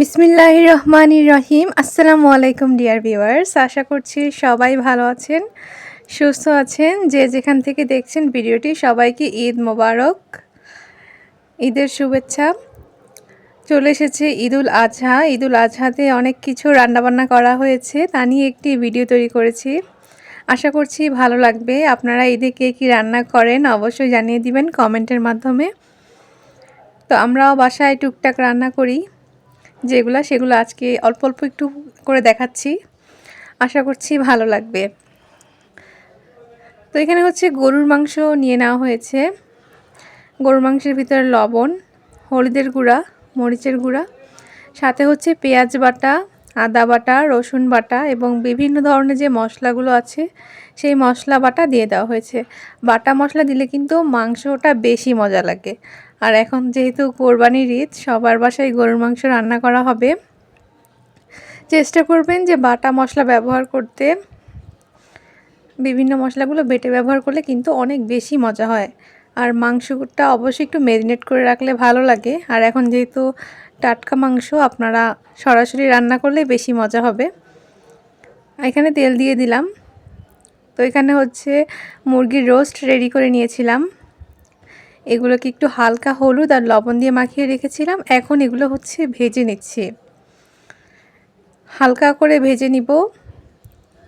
বিসমিল্লাহ রহমান রহিম আসসালামু আলাইকুম, ডিয়ার ভিউয়ার্স। আশা করছি সবাই ভালো আছেন, সুস্থ আছেন। যে যেখান থেকে দেখছেন ভিডিওটি, সবাইকে ঈদ মোবারক, ঈদের শুভেচ্ছা। চলে এসেছে ঈদুল আজহা। ঈদুল আজহাতে অনেক কিছু রান্নাবান্না করা হয়েছে, তা নিয়ে একটি ভিডিও তৈরি করেছি। আশা করছি ভালো লাগবে। আপনারা ঈদে কে কী রান্না করেন, অবশ্যই জানিয়ে দিবেন কমেন্টের মাধ্যমে। তো আমরাও বাসায় টুকটাক রান্না করি। যেগুলো সেগুলো আজকে অল্প অল্প একটু করে দেখাচ্ছি। আশা করছি ভালো লাগবে। তো এখানে হচ্ছে গরুর মাংস নিয়ে নেওয়া হয়েছে। গরুর মাংসের ভিতরে লবণ, হলুদের গুঁড়া, মরিচের গুঁড়া, সাথে হচ্ছে পেঁয়াজ বাটা, আদা বাটা, রসুন বাটা এবং বিভিন্ন ধরনের যে মশলাগুলো আছে, সেই মশলা বাটা দিয়ে দেওয়া হয়েছে। বাটা মশলা দিলে কিন্তু মাংসটা বেশি মজা লাগে। আর এখন যেহেতু কোরবানির ঈদ, সবার বাসায় গরুর মাংস রান্না করা হবে। চেষ্টা করবেন যে বাটা মশলা ব্যবহার করতে। বিভিন্ন মশলাগুলো বেটে ব্যবহার করলে কিন্তু অনেক বেশি মজা হয়। আর মাংসটা অবশ্যই একটু ম্যারিনেট করে রাখলে ভালো লাগে। আর এখন যেহেতু টাটকা মাংস, আপনারা সরাসরি রান্না করলে বেশি মজা হবে। এখানে তেল দিয়ে দিলাম। তো এখানে হচ্ছে মুরগির রোস্ট রেডি করে নিয়েছিলাম। এগুলোকে একটু হালকা হলুদ আর লবণ দিয়ে মাখিয়ে রেখেছিলাম। এখন এগুলো হচ্ছে ভেজে নিচ্ছি। হালকা করে ভেজে নিব।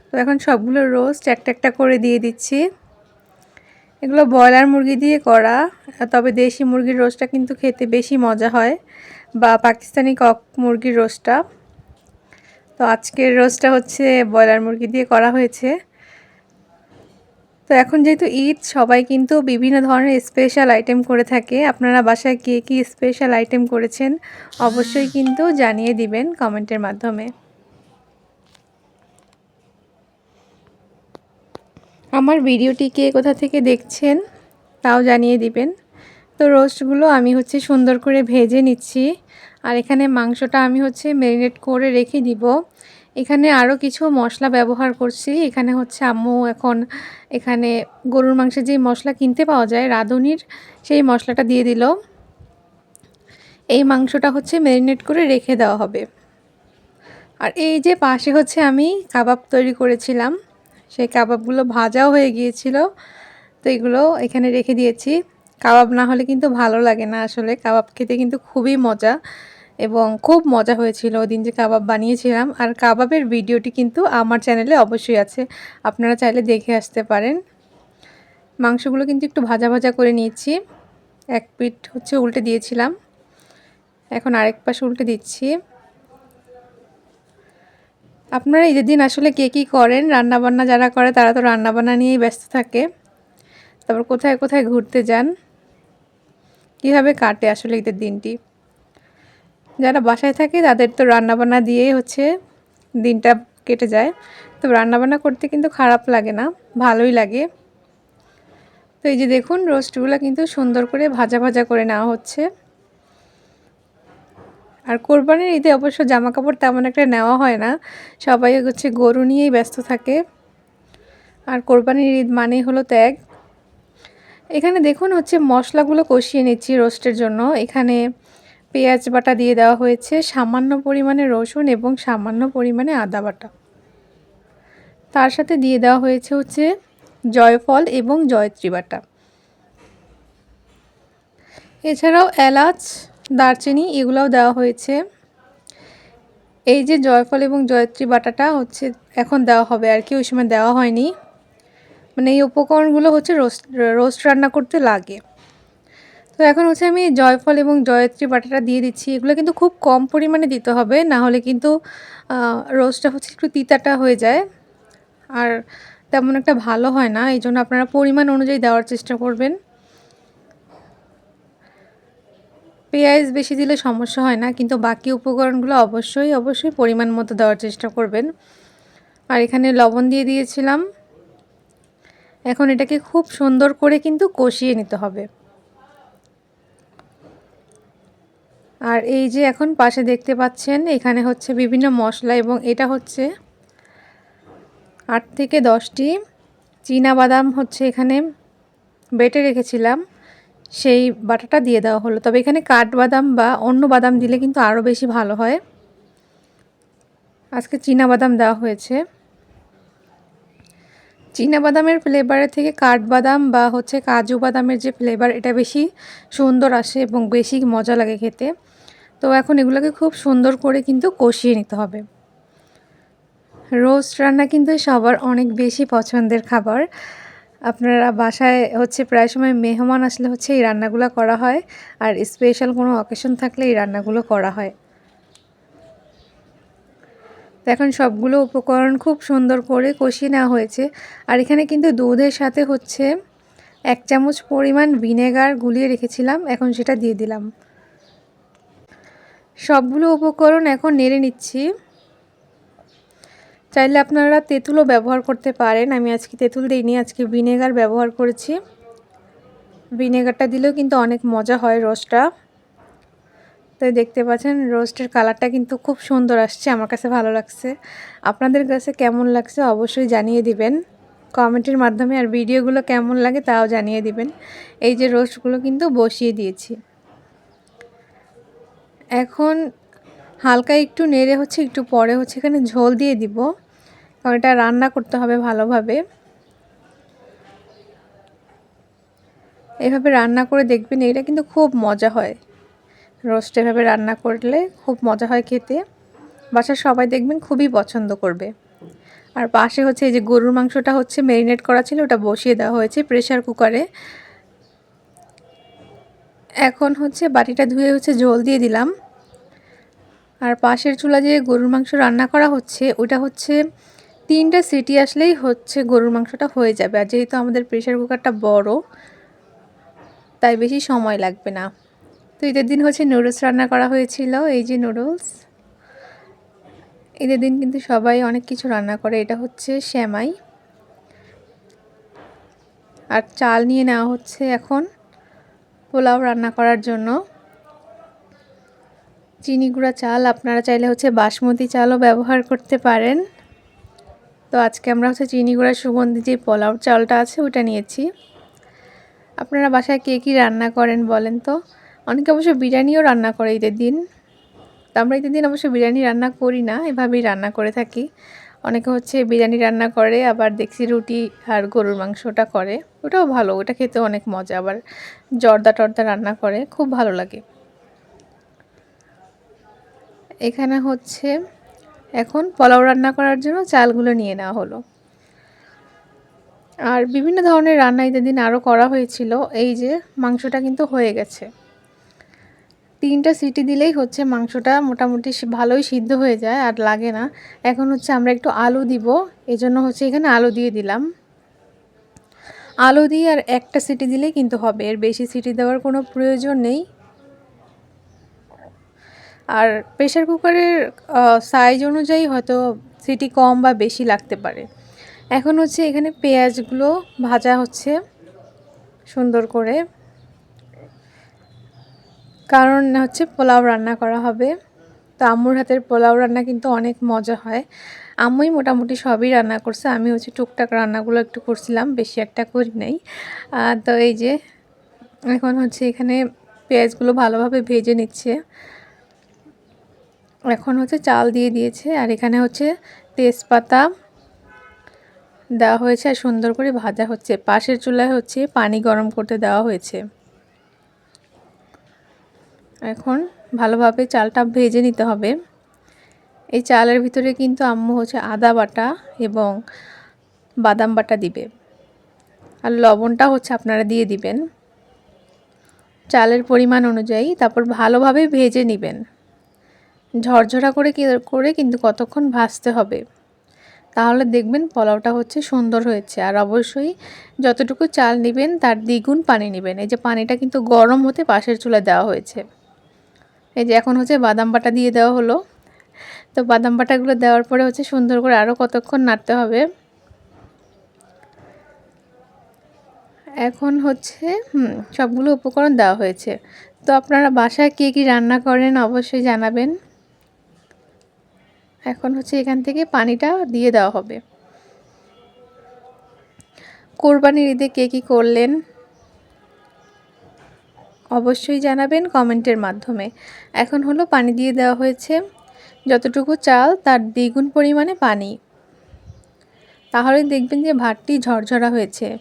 তো এখন সবগুলো রোস্ট একটা একটা করে দিয়ে দিচ্ছি। এগুলো ব্রয়লার মুরগি দিয়ে করা, তবে দেশি মুরগির রোস্টটা কিন্তু খেতে বেশি মজা হয়, বা পাকিস্তানি কক মুরগির রোস্টটা। তো আজকের রোস্টটা হচ্ছে ব্রয়লার মুরগি দিয়ে করা হয়েছে। তো এখন যেহেতু ঈদ, সবাই কিন্তু বিভিন্ন ধরনের স্পেশাল আইটেম করে থাকে। আপনারা বাসায় কে কী স্পেশাল আইটেম করেছেন অবশ্যই কিন্তু জানিয়ে দিবেন কমেন্টের মাধ্যমে। আমার ভিডিওটি কে কোথা থেকে দেখছেন তাও জানিয়ে দিবেন। তো রোস্টগুলো আমি হচ্ছে সুন্দর করে ভেজে নিচ্ছি। আর এখানে মাংসটা আমি হচ্ছে ম্যারিনেট করে রেখে দিব। এখানে আরও কিছু মশলা ব্যবহার করছি। এখানে হচ্ছে আম্মু এখন এখানে গরুর মাংসের যে মশলা কিনতে পাওয়া যায়, রাঁধুনির, সেই মশলাটা দিয়ে দিল। এই মাংসটা হচ্ছে ম্যারিনেট করে রেখে দেওয়া হবে। আর এই যে পাশে হচ্ছে আমি কাবাব তৈরি করেছিলাম, সেই কাবাবগুলো ভাজাও হয়ে গিয়েছিল। তো এগুলো এখানে রেখে দিয়েছি। কাবাব না হলে কিন্তু ভালো লাগে না আসলে। কাবাব খেতে কিন্তু খুবই মজা। এবং খুব মজা হয়েছিল। ওই দিন যে কাবাব বানিয়েছিলাম, আর কাবাবের ভিডিওটি কিন্তু আমার চ্যানেলে অবশ্যই আছে। আপনারা চাইলে দেখে আসতে পারেন। মাংসগুলো কিন্তু একটু ভাজা ভাজা করে নিয়েছি। এক পিঠ হচ্ছে উল্টে দিয়েছিলাম। এখন আরেক পাশে উল্টে দিচ্ছি। আপনারা ঈদের দিন আসলে কে কী করেন, রান্নাবান্না যারা করে তারা তো রান্নাবান্না নিয়েই ব্যস্ত থাকে। তারপর কোথায় কোথায় ঘুরতে যান? কীভাবে কাটে আসলে ঈদের দিনটি? যারা বাসায় থাকে তাদের তো রান্নাবান্না দিয়েই হচ্ছে দিনটা কেটে যায়। তো রান্নাবান্না করতে কিন্তু খারাপ লাগে না, ভালোই লাগে। তো এই যে দেখুন, রোস্টগুলো কিন্তু সুন্দর করে ভাজা ভাজা করে নেওয়া হচ্ছে। আর কোরবানির ঈদে অবশ্য জামা কাপড় তেমন একটা নেওয়া হয় না, সবাই হচ্ছে গরু নিয়েই ব্যস্ত থাকে। আর কোরবানির ঈদ মানেই হলো ত্যাগ। এখানে দেখুন হচ্ছে মশলাগুলো কষিয়ে নিচ্ছি রোস্টের জন্য। এখানে পেঁয়াজ বাটা দিয়ে দেওয়া হয়েছে, সামান্য পরিমাণে রসুন এবং সামান্য পরিমাণে আদা বাটা। তার সাথে দিয়ে দেওয়া হয়েছে হচ্ছে জয়ফল এবং জয়ত্রী বাটা। এছাড়াও এলাচ, দারচিনি এগুলোও দেওয়া হয়েছে। এই যে জয়ফল এবং জয়ত্রী বাটাটা হচ্ছে এখন দেওয়া হবে, আর কি ওই সময় দেওয়া হয়নি। মানে এই উপকরণগুলো হচ্ছে রোস্ট রোস্ট রান্না করতে লাগে। তো এখন হচ্ছে আমি জয়ফল এবং জয়ত্রী বাটাটা দিয়ে দিচ্ছি। এগুলো কিন্তু খুব কম পরিমাণে দিতে হবে, না হলে কিন্তু রোস্টটা হচ্ছে একটু তিতাটা হয়ে যায়। আর তেমন একটা ভালো হয় না এই জন্য আপনারা পরিমাণ অনুযায়ী দেওয়ার চেষ্টা করবেন। পেঁয়াজ বেশি দিলে সমস্যা হয় না, কিন্তু বাকি উপকরণগুলো অবশ্যই অবশ্যই পরিমাণ মতো দেওয়ার চেষ্টা করবেন। আর এখানে লবণ দিয়ে দিয়েছিলাম। এখন এটাকে খুব সুন্দর করে কিন্তু কষিয়ে নিতে হবে। আর এই যে এখন পাশে দেখতে পাচ্ছেন, এখানে হচ্ছে বিভিন্ন মশলা এবং এটা হচ্ছে আট থেকে দশটি বাদাম হচ্ছে এখানে বেটে রেখেছিলাম। সেই বাটাটা দিয়ে দেওয়া হলো। তবে এখানে কাঠবাদাম বা অন্য বাদাম দিলে কিন্তু আরও বেশি ভালো হয়। আজকে বাদাম দেওয়া হয়েছে। বাদামের ফ্লেভারের থেকে কাঠবাদাম বা হচ্ছে কাজু বাদামের যে ফ্লেভার এটা বেশি সুন্দর আসে এবং বেশি মজা লাগে খেতে। তো এখন এগুলোকে খুব সুন্দর করে কিন্তু কষিয়ে নিতে হবে। রোস্ট রান্না কিন্তু সবার অনেক বেশি পছন্দের খাবার। আপনারা বাসায় হচ্ছে প্রায় সময় মেহমান আসলে হচ্ছে এই রান্নাগুলো করা হয় আর স্পেশাল কোনো অকেশন থাকলে এই রান্নাগুলো করা হয়। এখন সবগুলো উপকরণ খুব সুন্দর করে কষিয়ে নেওয়া হয়েছে আর এখানে কিন্তু দুধের সাথে হচ্ছে এক চামচ পরিমাণ ভিনেগার গুলিয়ে রেখেছিলাম, এখন সেটা দিয়ে দিলাম। সবগুলো উপকরণ এখন নেড়ে নিচ্ছি। চাইলে আপনারা তেঁতুলও ব্যবহার করতে পারেন। আমি আজকে তেঁতুল দিইনি, আজকে ভিনেগার ব্যবহার করেছি। ভিনেগারটা দিলেও কিন্তু অনেক মজা হয় রোস্টটা। তাই দেখতে পাচ্ছেন, রোস্টের কালারটা কিন্তু খুব সুন্দর আসছে, আমার কাছে ভালো লাগছে। আপনাদের কাছে কেমন লাগছে অবশ্যই জানিয়ে দিবেন। কমেন্টের মাধ্যমে আর ভিডিওগুলো কেমন লাগে তাও জানিয়ে দিবেন। এই যে রোস্টগুলো কিন্তু বসিয়ে দিয়েছি। এখন হালকা একটু নেড়ে হচ্ছে, একটু পরে হচ্ছে, এখানে ঝোল দিয়ে দিব। কারণ এটা রান্না করতে হবে ভালোভাবে। এভাবে রান্না করে দেখবেন, এটা কিন্তু খুব মজা হয়। রোস্ট এভাবে রান্না করলে খুব মজা হয় খেতে। বাসার সবাই দেখবেন খুবই পছন্দ করবে। আর পাশে হচ্ছে এই যে গরুর মাংসটা হচ্ছে ম্যারিনেট করা ছিল, ওটা বসিয়ে দেওয়া হয়েছে প্রেশার কুকারে এখন হচ্ছে বাটিটা ধুয়ে হচ্ছে জল দিয়ে দিলাম। আর পাশের চুলা যে গরুর মাংস রান্না করা হচ্ছে, ওটা হচ্ছে তিনটা সিটি আসলেই হচ্ছে গরুর মাংসটা হয়ে যাবে। আর যেহেতু আমাদের প্রেশার কুকারটা বড়, তাই বেশি সময় লাগবে না। তো ঈদের দিন হচ্ছে নুডলস রান্না করা হয়েছিল, এই যে নুডলস ঈদের দিন কিন্তু সবাই অনেক কিছু রান্না করে, এটা হচ্ছে শ্যামাই আর চাল নিয়ে নেওয়া হচ্ছে এখন। পোলাও রান্না করার জন্য। চিনি গুঁড়া চাল, আপনারা চাইলে হচ্ছে বাসমতি চালও ব্যবহার করতে পারেন। তো আজকে আমরা হচ্ছে চিনি গুঁড়া সুগন্ধি যে পোলাও চালটা আছে ওটা নিয়েছি। আপনারা বাসায় কে কী রান্না করেন বলেন তো? অনেকে অবশ্য বিরিয়ানিও রান্না করে ঈদের দিন। তো আমরা ঈদের দিন অবশ্য বিরিয়ানি রান্না করি না, এভাবেই রান্না করে থাকি। অনেকে হচ্ছে বিরিয়ানি রান্না করে, আবার দেখছি রুটি আর গরুর মাংসটা করে। ওটাও ভালো, ওটা খেতে অনেক মজা। আবার জর্দা টর্দা রান্না করে, খুব ভালো লাগে। এখানে হচ্ছে এখন পোলাও রান্না করার জন্য চালগুলো নিয়ে নেওয়া হলো। আর বিভিন্ন ধরনের রান্না ঈদের আরও করা হয়েছিল। এই যে মাংসটা কিন্তু হয়ে গেছে। তিনটা সিটি দিলেই হচ্ছে মাংসটা মোটামুটি ভালোই সিদ্ধ হয়ে যায় আর লাগে না। এখন হচ্ছে আমরা একটু আলু দিব, এজন্য হচ্ছে এখানে আলু দিয়ে দিলাম। আলু দিয়ে আর একটা সিটি দিলেই কিন্তু হবে, এর বেশি সিটি দেওয়ার কোনো প্রয়োজন নেই। আর প্রেশার কুকারের সাইজ অনুযায়ী হয়তো সিটি কম বা বেশি লাগতে পারে। এখন হচ্ছে এখানে পেঁয়াজগুলো ভাজা হচ্ছে সুন্দর করে। কারণ হচ্ছে পোলাও রান্না করা হবে। তো আম্মুর হাতের পোলাও রান্না কিন্তু অনেক মজা হয়। আম্মুই মোটামুটি সবই রান্না করছে আমি হচ্ছে টুকটাক রান্নাগুলো একটু করছিলাম, বেশি একটা করি নাই। তো এই যে এখন হচ্ছে এখানে পেঁয়াজগুলো ভালোভাবে ভেজে নিচ্ছে। এখন হচ্ছে চাল দিয়ে দিয়েছে, আর এখানে হচ্ছে তেজপাতা দেওয়া হয়েছে আর সুন্দর করে ভাজা হচ্ছে। পাশের চুলায় হচ্ছে পানি গরম করতে দেওয়া হয়েছে। এখন ভালোভাবে চালটা ভেজে নিতে হবে। এই চালের ভিতরে কিন্তু আম্মু হচ্ছে আদা বাটা এবং বাদাম বাটা দিবে। আর লবণটা হচ্ছে আপনারা দিয়ে দিবেন। চালের পরিমাণ অনুযায়ী তারপর ভালোভাবে ভেজে নেবেন। ঝরঝরা করে করে কিন্তু কতক্ষণ ভাজতে হবে, তাহলে দেখবেন পোলাওটা হচ্ছে সুন্দর হয়েছে। আর অবশ্যই যতটুকু চাল নেবেন তার দ্বিগুণ পানি নেবেন। এই যে পানিটা কিন্তু গরম হতে পাশের চুলা দেওয়া হয়েছে। এই যে এখন হচ্ছে বাদাম বাটা দিয়ে দেওয়া হলো। তো বাদাম বাটাগুলো দেওয়ার পরে হচ্ছে সুন্দর করে আরও কতক্ষণ নাড়তে হবে। এখন হচ্ছে সবগুলো উপকরণ দেওয়া হয়েছে। তো আপনারা বাসায় কে কী রান্না করেন অবশ্যই জানাবেন। এখন হচ্ছে এখান থেকে পানিটা দিয়ে দেওয়া হবে। কোরবানির ঈদে কে কী করলেন? অবশ্যই জানাবেন কমেন্টের মাধ্যমে। এখন হলো পানি দিয়ে দেওয়া হয়েছে। যতটুকু চাল, তার দ্বিগুণ পরিমাণে পানি। তাহলে দেখবেন যে ভাতটি ঝরঝরা হয়েছে।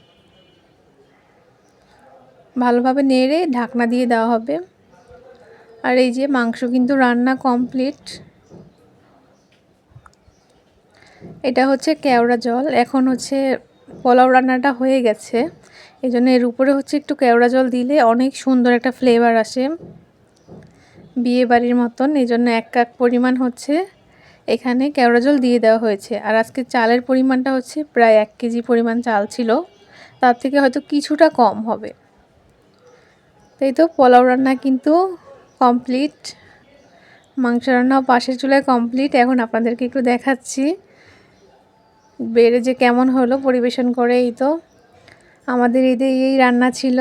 ভালোভাবে নেড়ে ঢাকনা দিয়ে দেওয়া হবে। আর এই যে মাংস কিন্তু রান্না কমপ্লিট। এটা হচ্ছে কেওড়া জল। এখন হচ্ছে পোলাও রান্নাটা হয়ে গেছে। এই জন্য এর উপরে হচ্ছে একটু কেওড়া জল দিলে অনেক সুন্দর একটা ফ্লেভার আসে। বিয়ে বাড়ির মতন, এই জন্য এক কাক পরিমাণ হচ্ছে এখানে কেওড়া জল দিয়ে দেওয়া হয়েছে। আর আজকে চালের পরিমাণটা হচ্ছে প্রায় এক কেজি পরিমাণ চাল ছিল। তার থেকে হয়তো কিছুটা কম হবে। তাই তো পোলাও রান্না কিন্তু কমপ্লিট মাংস রান্নাও পাশের চুলায় কমপ্লিট এখন আপনাদেরকে একটু দেখাচ্ছি। বেড়ে যে কেমন হলো পরিবেশন করে এই তো। আমাদের ঈদে এই রান্না ছিল।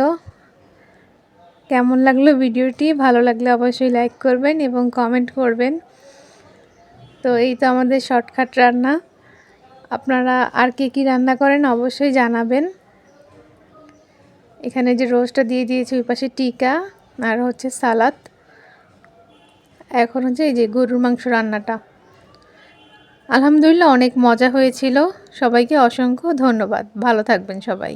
কেমন লাগল ভিডিওটি? ভালো লাগলে অবশ্যই লাইক করবেন এবং কমেন্ট করবেন। তো এই তো আমাদের শর্টকাট রান্না। আপনারা আর কে কী রান্না করেন অবশ্যই জানাবেন। এখানে যে রোস্টটা দিয়ে দিয়েছি, ওই পাশে টিকা আর হচ্ছে সালাদ। এখন হচ্ছে এই যে গরুর মাংস রান্নাটা। আলহামদুলিল্লাহ অনেক মজা হয়েছিল। সবাইকে অসংখ্য ধন্যবাদ। ভালো থাকবেন সবাই।